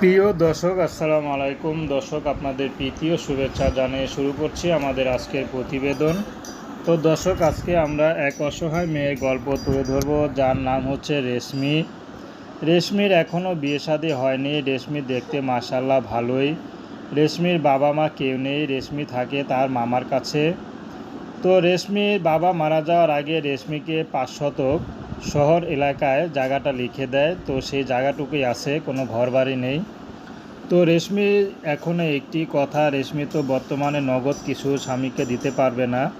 প্রিয় দর্শক, আসসালামু আলাইকুম। দর্শক, আপনাদের প্রীতি ও শুভেচ্ছা জানিয়ে শুরু করছি আমাদের আজকের প্রতিবেদন। তো দর্শক, আজকে আমরা এক অসহায় মেয়ের গল্প তুলে ধরব, যার নাম হচ্ছে রেশমি। রেশমির এখনও বিয়ে শাদী হয়নি। রেশমি দেখতে মাসাল্লাহ ভালোই। রেশমির বাবা মা কেউ নেই। রেশমি থাকে তার মামার কাছে। তো রেশমির বাবা মারা যাওয়ার আগে রেশমিকে পাঁচ শতক শহর এলাকায় জায়গাটা লিখে দেয়। তো সেই জায়গাটুকুই আছে, কোনো ঘরবাড়ি নেই। তো রেশমি এখনও একটি কথা, রেশমি তো বর্তমানে নগদ কিছু স্বামীকে দিতে পারবে না।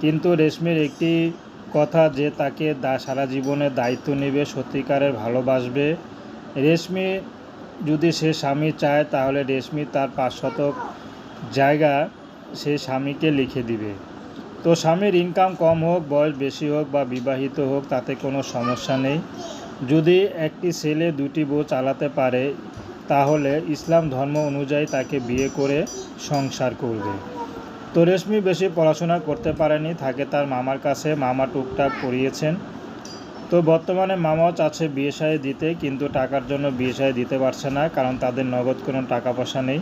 কিন্তু রেশমির একটি কথা যে তাকে দা- সারা জীবনের দায়িত্ব নেবে, সত্যিকারের ভালোবাসবে। রেশমি যদি সে স্বামী চায়, তাহলে রেশমি তার পাঁচ শতক জায়গা সে স্বামীকে লিখে দিবে। তো স্বামীর ইনকাম কম হোক, বয়স বেশি হোক বা বিবাহিত হোক, তাতে কোনো সমস্যা নেই। যদি একটি ছেলে দুটি বউ চালাতে পারে, তাহলে ইসলাম ধর্ম অনুযায়ী তাকে বিয়ে করে সংসার করবে। তো রেশমি বেশি পড়াশোনা করতে পারেনি, থাকে তার মামার কাছে, মামা টুকটাক পড়িয়েছেন। তো বর্তমানে মামাও চাচ্ছে বিয়ে সাহে দিতে, কিন্তু টাকার জন্য বিয়ে সাহে দিতে পারছে না, কারণ তাদের নগদ কোনো টাকা পয়সা নেই।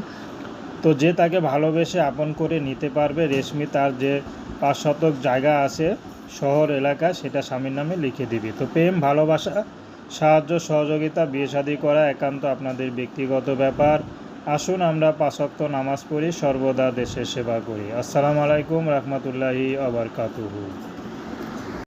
তো যে তাকে ভালোবেসে আপন করে নিতে পারবে, রেশমি তার যে পাঁচ শতক জায়গা আছে শহর, এলাকা, সেটা স্বামীর নামে লিখে দিবি। তো প্রেম, ভালোবাসা, সাহায্য, সহযোগিতা, বিয়ে শি করা একান্ত আপনাদের ব্যক্তিগত ব্যাপার। আসুন আমরা পাঁচক্ত নামাজ পড়ি, সর্বদা দেশের সেবা করি। আসসালামু আলাইকুম, রহমতুল্লাহি আবরকাতুহু